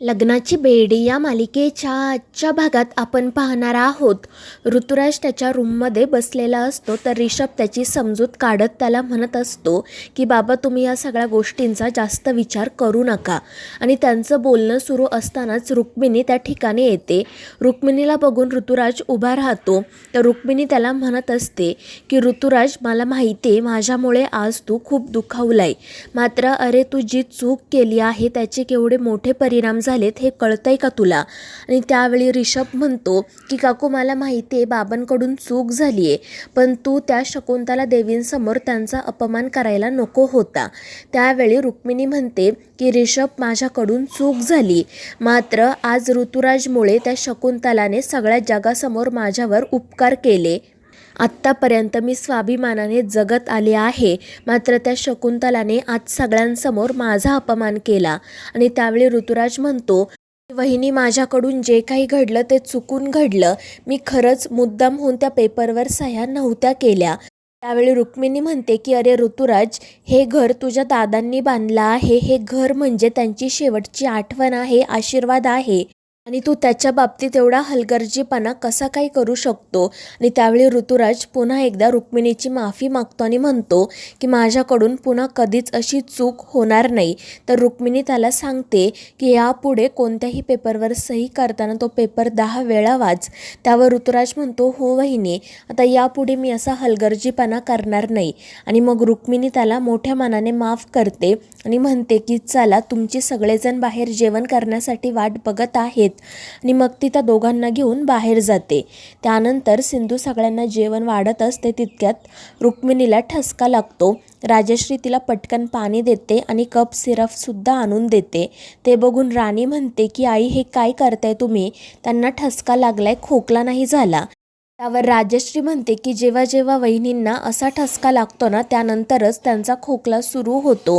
लग्नाची बेडी या मालिकेच्या आजच्या भागात आपण पाहणार आहोत. ऋतुराज त्याच्या रूममध्ये बसलेला असतो तर रिषभ त्याची समजूत काढत त्याला म्हणत असतो की बाबा तुम्ही या सगळ्या गोष्टींचा जास्त विचार करू नका. आणि त्यांचं बोलणं सुरू असतानाच रुक्मिणी त्या ठिकाणी येते. रुक्मिणीला बघून ऋतुराज उभा राहतो. तर रुक्मिणी त्याला म्हणत असते की ऋतुराज मला माहिती आहे माझ्यामुळे आज तू खूप दुखावलाय. मात्र अरे तू जी चूक केली आहे त्याचे केवढे मोठे परिणाम झालेत हे कळतंय का तुला? आणि त्यावेळी रिषभ म्हणतो की काकू मला माहिती आहे बाबांकडून चूक झाली आहे पण तू त्या शकुंतला देवींसमोर त्यांचा अपमान करायला नको होता. त्यावेळी रुक्मिणी म्हणते की रिषभ माझ्याकडून चूक झाली. मात्र आज ऋतुराजमुळे त्या शकुंतलाने सगळ्या जगासमोर माझ्यावर उपकार केले. आत्तापर्यंत मी स्वाभिमानाने जगत आले आहे. मात्र त्या शकुंतलाने आज सगळ्यांसमोर माझा अपमान केला. आणि त्यावेळी ऋतुराज म्हणतो वहिनी माझ्याकडून जे काही घडलं ते चुकून घडलं. मी खरंच मुद्दाम होऊन त्या पेपरवर सह्या नव्हत्या केल्या. त्यावेळी रुक्मिणी म्हणते की अरे ऋतुराज हे घर तुझ्या दादांनी बांधलं आहे. हे घर म्हणजे त्यांची शेवटची आठवण आहे आशीर्वाद आहे. आणि तू त्याच्या बाबतीत एवढा हलगर्जीपणा कसा काय करू शकतो? आणि त्यावेळी ऋतुराज पुन्हा एकदा रुक्मिणीची माफी मागतो आणि म्हणतो की माझ्याकडून पुन्हा कधीच अशी चूक होणार नाही. तर रुक्मिणी त्याला सांगते की यापुढे कोणत्याही पेपरवर सही करताना तो पेपर दहा वेळा वाच. त्यावर ऋतुराज म्हणतो हो वहिनी आता यापुढे मी असा हलगर्जीपणा करणार नाही. आणि मग रुक्मिणी त्याला मोठ्या मनाने माफ करते आणि म्हणते की चला तुमची सगळेजण बाहेर जेवण करण्यासाठी वाट बघत आहेत. आणि मग ती त्या दोघांना घेऊन बाहेर जाते. त्यानंतर सिंधू सगळ्यांना जेवण वाढत असते तितक्यात रुक्मिणीला ठसका लागतो. राजश्री तिला पटकन पाणी देते आणि कप सिरपसुद्धा आणून देते. ते बघून राणी म्हणते की आई हे काय करताय तुम्ही? त्यांना ठसका लागलाय खोकला नाही झाला. त्यावर राजश्री म्हणते की जेव्हा जेव्हा वहिनींना असा ठसका लागतो ना त्यानंतरच त्यांचा खोकला सुरू होतो.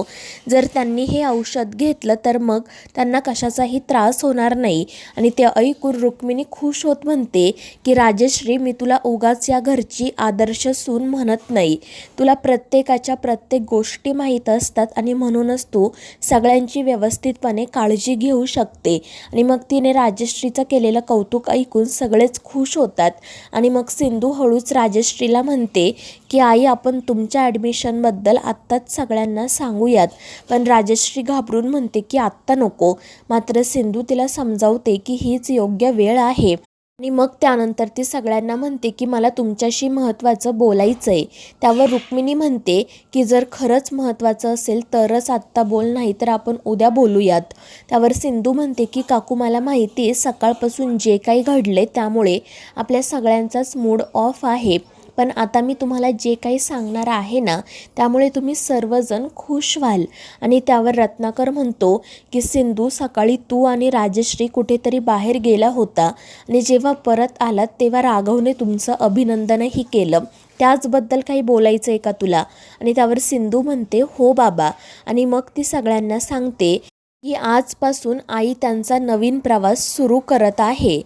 जर त्यांनी हे औषध घेतलं तर मग त्यांना कशाचाही त्रास होणार नाही. आणि ते ऐकून रुक्मिणी खुश होत म्हणते की राजश्री मी तुला उगाच या घरची आदर्श सून म्हणत नाही. तुला प्रत्येकाच्या प्रत्येक गोष्टी माहीत असतात आणि म्हणूनच तू सगळ्यांची व्यवस्थितपणे काळजी घेऊ शकते. आणि मग तिने राजश्रीचं केलेलं कौतुक ऐकून सगळेच खुश होतात. आणि मग सिंधू हळूच राजश्रीला म्हणते की आई आपण तुमच्या ॲडमिशनबद्दल आत्ताच सगळ्यांना सांगूयात. पण राजश्री घाबरून म्हणते की आत्ता नको. मात्र सिंधू तिला समजावते की हीच योग्य वेळ आहे. आणि मग त्यानंतर ती सगळ्यांना म्हणते की मला तुमच्याशी महत्त्वाचं बोलायचं आहे त्यावर रुक्मिणी म्हणते की जर खरंच महत्त्वाचं असेल तरच आत्ता बोल नाही तर आपण उद्या बोलूयात. त्यावर सिंधू म्हणते की काकू मला माहिती आहे सकाळपासून जे काही घडले त्यामुळे आपल्या सगळ्यांचाच मूड ऑफ आहे. पण आता मी तुम्हाला जे काही सांगणार आहे ना त्यामुळे तुम्ही सर्वजण खुश व्हाल. आणि त्यावर रत्नाकर म्हणतो की सिंधू सकाळी तू आणि राजश्री कुठेतरी बाहेर गेला होता. आणि जेव्हा परत आलात तेव्हा राघवने तुमचं अभिनंदनही केलं. त्याचबद्दल काही बोलायचं आहे का तुला? आणि त्यावर सिंधू म्हणते हो बाबा. आणि मग ती सगळ्यांना सांगते की आजपासून आई त्यांचा नवीन प्रवास सुरू करत आहे.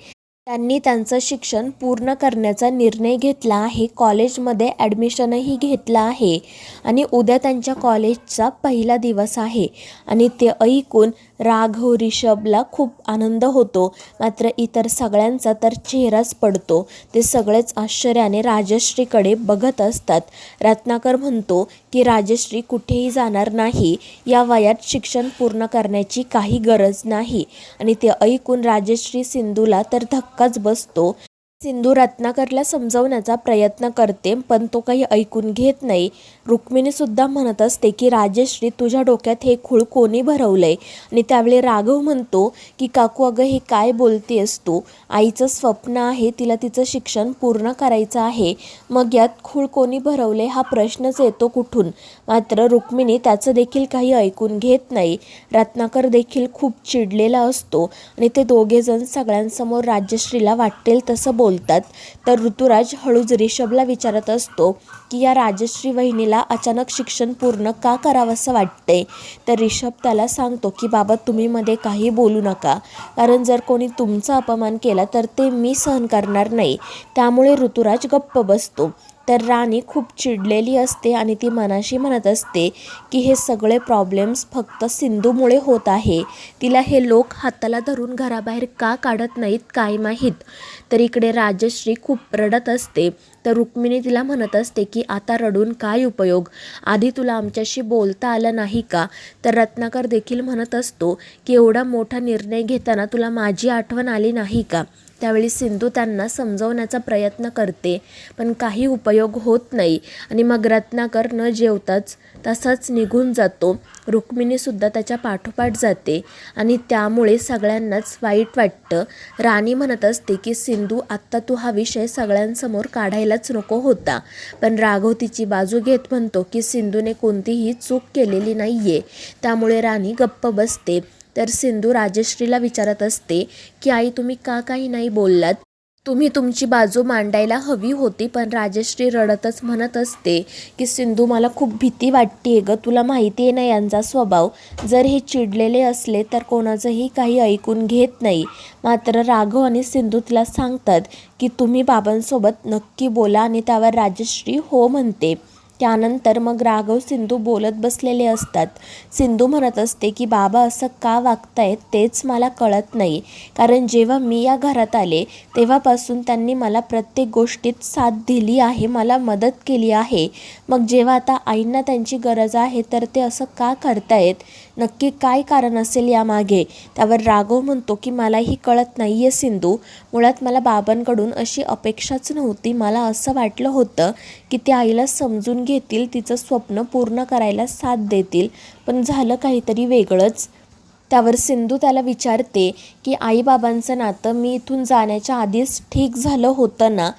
त्यांनी त्यांचं शिक्षण पूर्ण करण्याचा निर्णय घेतला आहे. कॉलेजमध्ये ॲडमिशनही घेतलं आहे. आणि उद्या त्यांच्या कॉलेजचा पहिला दिवस आहे. आणि ते ऐकून राघव रिषभला खूप आनंद होतो. मात्र इतर सगळ्यांचा तर चेहराच पडतो. ते सगळेच आश्चर्याने राजश्रीकडे बघत असतात. रत्नाकर म्हणतो की राजश्री कुठेही जाणार नाही. या वयात शिक्षण पूर्ण करण्याची काही गरज नाही. आणि ते ऐकून राजश्री सिंधूला तर धक्काच बसतो. सिंधू रत्नाकरला समजवण्याचा प्रयत्न करते पण तो काही ऐकून घेत नाही. रुक्मिणीसुद्धा म्हणत असते की राजश्री तुझ्या डोक्यात हे खूळ कोणी भरवलंय? आणि त्यावेळी राघव म्हणतो की काकू अगं हे काय बोलते तू? आईचं स्वप्न आहे तिला तिचं शिक्षण पूर्ण करायचं आहे. मग यात खूळ कोणी भरवले हा प्रश्नच येतो कुठून? मात्र रुक्मिणी त्याचं देखील काही ऐकून घेत नाही. रत्नाकर देखील खूप चिडलेला असतो आणि ते दोघेजण सगळ्यांसमोर राजश्रीला वाटेल तसं बोल बोलतात. तर ऋतुराज हळूच रिषभला विचारत असतो की या राजश्री वहिनीला अचानक शिक्षण पूर्ण का करावंसं वाटते तर रिषभ त्याला सांगतो की बाबा तुम्ही मध्ये काही बोलू नका. कारण जर कोणी तुमचा अपमान केला तर ते मी सहन करणार नाही. त्यामुळे ऋतुराज गप्प बसतो. तर राणी खूप चिडलेली असते आणि ती मनाशी म्हणत असते की हे सगळे प्रॉब्लेम्स फक्त सिंधूमुळे होत आहे. तिला हे लोक हाताला धरून घराबाहेर का काढत नाहीत काय माहीत. तर इकडे राजश्री खूप रडत असते. तर रुक्मिणी तिला म्हणत असते की आता रडून काय उपयोग? आधी तुला आमच्याशी बोलता आलं नाही का? तर रत्नाकर देखील म्हणत असतो की एवढा मोठा निर्णय घेताना तुला माझी आठवण आली नाही का? त्यावेळी सिंधू त्यांना समजवण्याचा प्रयत्न करते पण काही उपयोग होत नाही आणि मग रत्नाकर न जेवताच तसाच निघून जातो. रुक्मिणीसुद्धा त्याच्या पाठोपाठ जाते आणि त्यामुळे सगळ्यांनाच वाईट वाटतं. राणी म्हणत असते की सिंधू आत्ता तू हा विषय सगळ्यांसमोर काढायलाच नको होता. पण राघव तिची बाजू घेत म्हणतो की सिंधूने कोणतीही चूक केलेली नाही आहे त्यामुळे राणी गप्प बसते. तर सिंधू राजश्रीला विचारत असते की आई तुम्ही का काही नाही बोललात? तुम्ही तुमची बाजू मांडायला हवी होती पण राजश्री रडतच म्हणत असते की सिंधू मला खूप भीती वाटते गं तुला माहिती आहे ना यांचा स्वभाव. जर हे चिडलेले असले तर कोणाचंही काही ऐकून घेत नाही. मात्र राघव आणि सिंधू तिला सांगतात की तुम्ही बाबांसोबत नक्की बोला आणि त्यावर राजश्री हो म्हणते. त्यानंतर मग राघव सिंधू बोलत बसलेले असतात. सिंधू म्हणत असते की बाबा असं का वागतायत? तेच मला कळत नाही. कारण जेव्हा मी या घरात आले तेव्हापासून त्यांनी मला प्रत्येक गोष्टीत साथ दिली आहे मला मदत केली आहे. मग जेव्हा आता आईंना त्यांची गरज आहे तर ते असं का करतायत? नक्की काय कारण असेल यामागे? त्यावर राघव म्हणतो की मलाही कळत नाही आहे सिंधू. मुळात मला बाबांकडून अशी अपेक्षाच नव्हती. मला असं वाटलं होतं की ते आईला समजून घेतील तिचं स्वप्न पूर्ण करायला साथ देतील. पण झालं काहीतरी वेगळंच. त्यावर सिंधू त्याला विचारते की आईबाबांचं नातं मी इथून जाण्याच्या आधीच ठीक झालं होतं ना?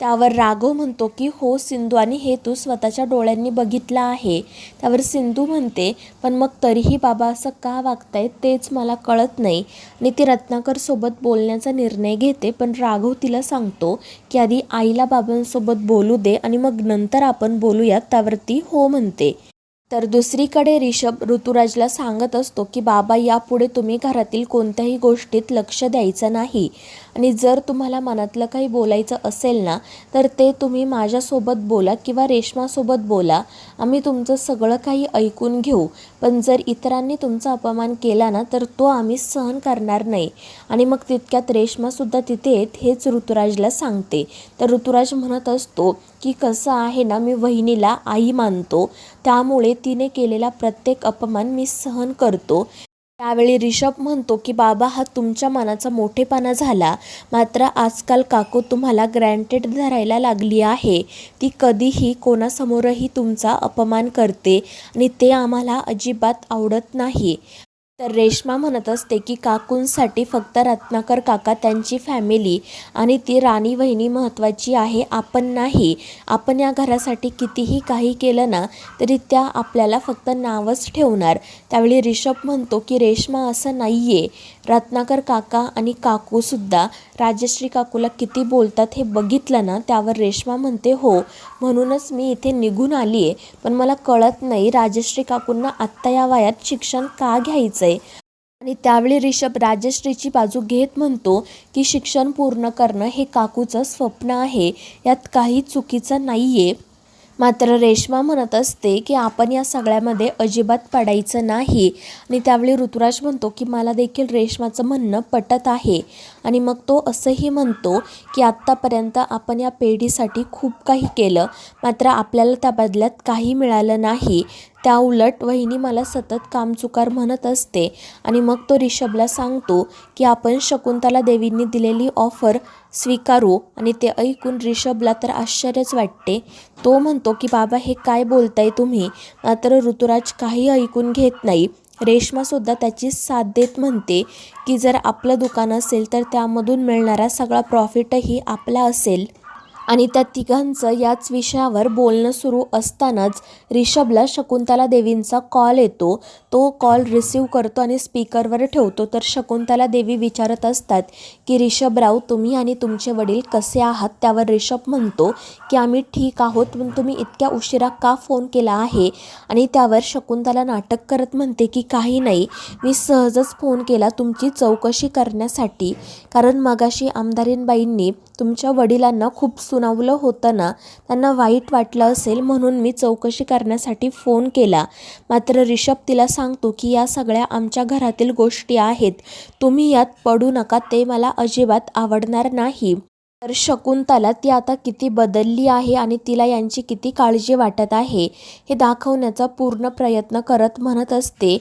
त्यावर राघव म्हणतो की हो सिंधू आणि हे तू स्वतःच्या डोळ्यांनी बघितलं आहे. त्यावर सिंधू म्हणते पण मग तरीही बाबा असं का वागतायत तेच मला कळत नाही. आणि ती रत्नाकरसोबत बोलण्याचा निर्णय घेते पण राघव तिला सांगतो की आधी आईला बाबांसोबत बोलू दे आणि मग नंतर आपण बोलूयात. त्यावर ती हो म्हणते. तर दुसरीकडे रिषभ ऋतुराजला सांगत असतो की बाबा यापुढे तुम्ही घरातील कोणत्याही गोष्टीत लक्ष द्यायचं नाही. आणि जर तुम्हाला मनातलं काही बोलायचं असेल ना तर ते तुम्ही माझ्यासोबत बोला किंवा रेश्मासोबत बोला. आम्ही तुमचं सगळं काही ऐकून घेऊ. पण जर इतरांनी तुमचा अपमान केला ना तर तो आम्ही सहन करणार नाही. आणि मग तितक्यात रेश्मासुद्धा तिथे येत हेच ऋतुराजला सांगते. तर ऋतुराज म्हणत असतो की कसं आहे ना मी वहिनीला आई मानतो. त्यामुळे तिने केलेला प्रत्येक अपमान मी सहन करतो. त्यावेळी रिषभ म्हणतो की बाबा हा तुमच्या मनाचा मोठेपणा झाला. मात्र आजकाल काकू तुम्हाला ग्रँटेड धरायला लागली आहे. ती कधीही कोणासमोरही तुमचा अपमान करते आणि ते आम्हाला अजिबात आवडत नाही. तर रेश्मा म्हणत असते की काकूंसाठी फक्त रत्नाकर काका त्यांची फॅमिली आणि ती राणी वहिनी महत्त्वाची आहे. आपण नाही. आपण या घरासाठी कितीही काही केलं ना तरी त्या आपल्याला फक्त नावच ठेवणार. त्यावेळी रिषभ म्हणतो की रेश्मा असं नाही आहे रत्नाकर काका आणि काकूसुद्धा राजश्री काकूला किती बोलतात हे बघितलं ना त्यावर रेश्मा म्हणते हो म्हणूनच मी इथे निघून आली आहे पण मला कळत नाही राजश्री काकूंना आत्ता या वयात शिक्षण का घ्यायचं आहे आणि त्यावेळी रिषभ राजश्रीची बाजू घेत म्हणतो की शिक्षण पूर्ण करणं हे काकूचं स्वप्न आहे. यात काही चुकीचं नाही आहे मात्र रेश्मा म्हणत असते की आपण या सगळ्यामध्ये अजिबात पडायचं नाही. आणि त्यावेळी ऋतुराज म्हणतो की मला देखील रेश्माचं म्हणणं पटत आहे. आणि मग तो असंही म्हणतो की आत्तापर्यंत आपण या पेढीसाठी खूप काही केलं. मात्र आपल्याला त्या बदल्यात काही मिळालं नाही. त्या उलट वहिनी मला सतत कामचुकार म्हणत असते. आणि मग तो रिषभला सांगतो की आपण शकुंतला देवींनी दिलेली ऑफर स्वीकारू. आणि ते ऐकून रिषभला तर आश्चर्यच वाटते. तो म्हणतो की बाबा हे काय बोलताय तुम्ही? मात्र ऋतुराज काही ऐकून घेत नाही. रेश्मासुद्धा त्याची साथ देत म्हणते की जर आपलं दुकान असेल तर त्यामधून मिळणारा सगळा प्रॉफिटही आपला असेल. आणि त्या तिघांचं याच विषयावर बोलणं सुरू असतानाच रिषभला शकुंतला देवींचा कॉल येतो. तो कॉल रिसीव करतो आणि स्पीकरवर ठेवतो. तर शकुंतला देवी विचारत असतात की रिषभराव तुम्ही आणि तुमचे वडील कसे आहात? त्यावर रिषभ म्हणतो की आम्ही ठीक आहोत पण तुम्ही इतक्या उशिरा का फोन केला आहे? आणि त्यावर शकुंतला नाटक करत म्हणते की काही नाही मी सहजच फोन केला तुमची चौकशी करण्यासाठी. कारण मगाशी आमदारीनबाईंनी तुमच्या वडिलांना खूप सु सुनावलं होतं ना त्यांना वाईट वाटलं असेल म्हणून मी चौकशी करण्यासाठी फोन केला. मात्र रिषभ तिला सांगतो की या सगळ्या आमच्या घरातील गोष्टी आहेत. तुम्ही यात पडू नका ते मला अजिबात आवडणार नाही. तर शकुंतला ती आता किती बदलली आहे आणि तिला यांची किती काळजी वाटत आहे हे दाखवण्याचा पूर्ण प्रयत्न करत म्हणत असते.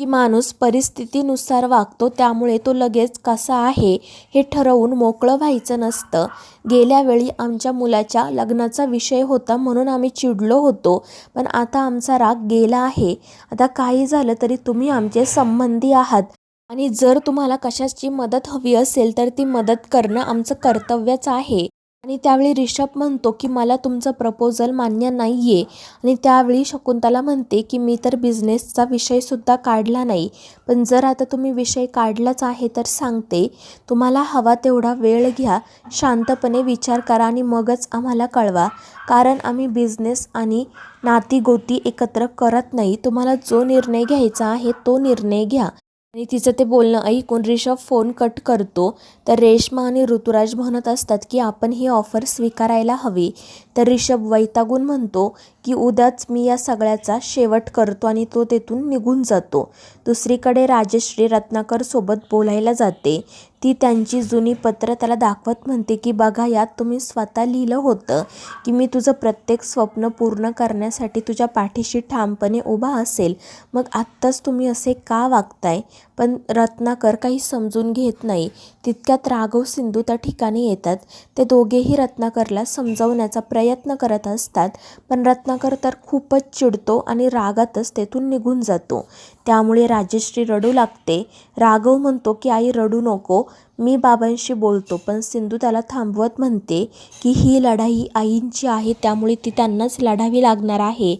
की माणूस परिस्थितीनुसार वागतो त्यामुळे तो लगेच कसा आहे हे ठरवून मोकळं व्हायचं नसतं. गेल्या वेळी आमच्या मुलाच्या लग्नाचा विषय होता म्हणून आम्ही चिडलो होतो पण आता आमचा राग गेला आहे. आता काही झालं तरी तुम्ही आमचे संबंधी आहात आणि जर तुम्हाला कशाची मदत हवी असेल तर ती मदत करणं आमचं कर्तव्यच आहे. आणि त्यावेळी रिषभ म्हणतो की मला तुमचं प्रपोजल मान्य नाही आहे आणि त्यावेळी शकुंतला म्हणते की मी तर बिझनेसचा विषयसुद्धा काढला नाही. पण जर आता तुम्ही विषय काढलाच आहे तर सांगते. तुम्हाला हवा तेवढा वेळ घ्या. शांतपणे विचार करा आणि मगच आम्हाला कळवा. कारण आम्ही बिझनेस आणि नातीगोती एकत्र करत नाही. तुम्हाला जो निर्णय घ्यायचा आहे तो निर्णय घ्या. आणि तिचं ते बोलणं ऐकून रिषभ फोन कट करतो तर रेश्मा आणि ऋतुराज म्हणत असतात की आपण ही ऑफर स्वीकारायला हवी. तर रिषभ वैतागून म्हणतो की उद्याच मी या सगळ्याचा शेवट करतो आणि तो तेथून निघून जातो. दुसरीकडे राजश्री रत्नाकरसोबत बोलायला जाते. ती त्यांची जुनी पत्र त्याला दाखवत म्हणते की बघा यात तुम्ही स्वतः लिहिलं होतं की मी तुझं प्रत्येक स्वप्न पूर्ण करण्यासाठी तुझ्या पाठीशी ठामपणे उभा असेल. मग आत्ताच तुम्ही असे का वागताय? पण रत्नाकर काही समजून घेत नाही. तितक्यात राघव सिंधू त्या ठिकाणी येतात. ते दोघेही रत्नाकरला समजवण्याचा प्रयत्न करत असतात. पण रत्नाकर तर खूपच चिडतो आणि रागातच तेथून निघून जातो. त्यामुळे राजश्री रडू लागते. राघव म्हणतो की आई रडू नको. मी बाबांशी बोलतो पण सिंधू त्याला थांबवत म्हणते की ही लढाई आईंची आहे त्यामुळे ती त्यांनाच लढावी लागणार आहे.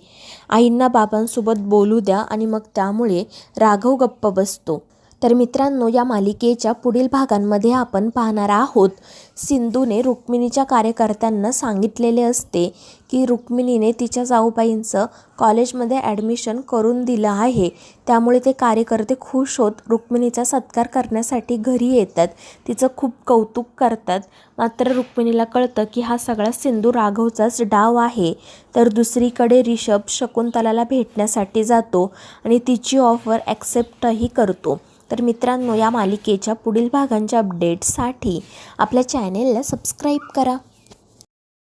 आईंना बाबांसोबत बोलू द्या आणि मग त्यामुळे राघव गप्प बसतो. तर मित्रांनो या मालिकेच्या पुढील भागांमध्ये आपण पाहणार आहोत. सिंधूने रुक्मिणीच्या कार्यकर्त्यांना सांगितलेले असते की रुक्मिणीने तिच्या जाऊबाईंचं कॉलेजमध्ये ॲडमिशन करून दिलं आहे. त्यामुळे ते कार्यकर्ते खुश होत रुक्मिणीचा सत्कार करण्यासाठी घरी येतात. तिचं खूप कौतुक करतात. मात्र रुक्मिणीला कळतं की हा सगळा सिंधू राघवचाच डाव आहे. तर दुसरीकडे रिषभ शकुंतलाला भेटण्यासाठी जातो आणि तिची ऑफर ॲक्सेप्टही करतो. तर मित्रांनो या मालिकेच्या पुढील भागांच्या अपडेट्ससाठी आपल्या चॅनेलला सबस्क्राईब करा.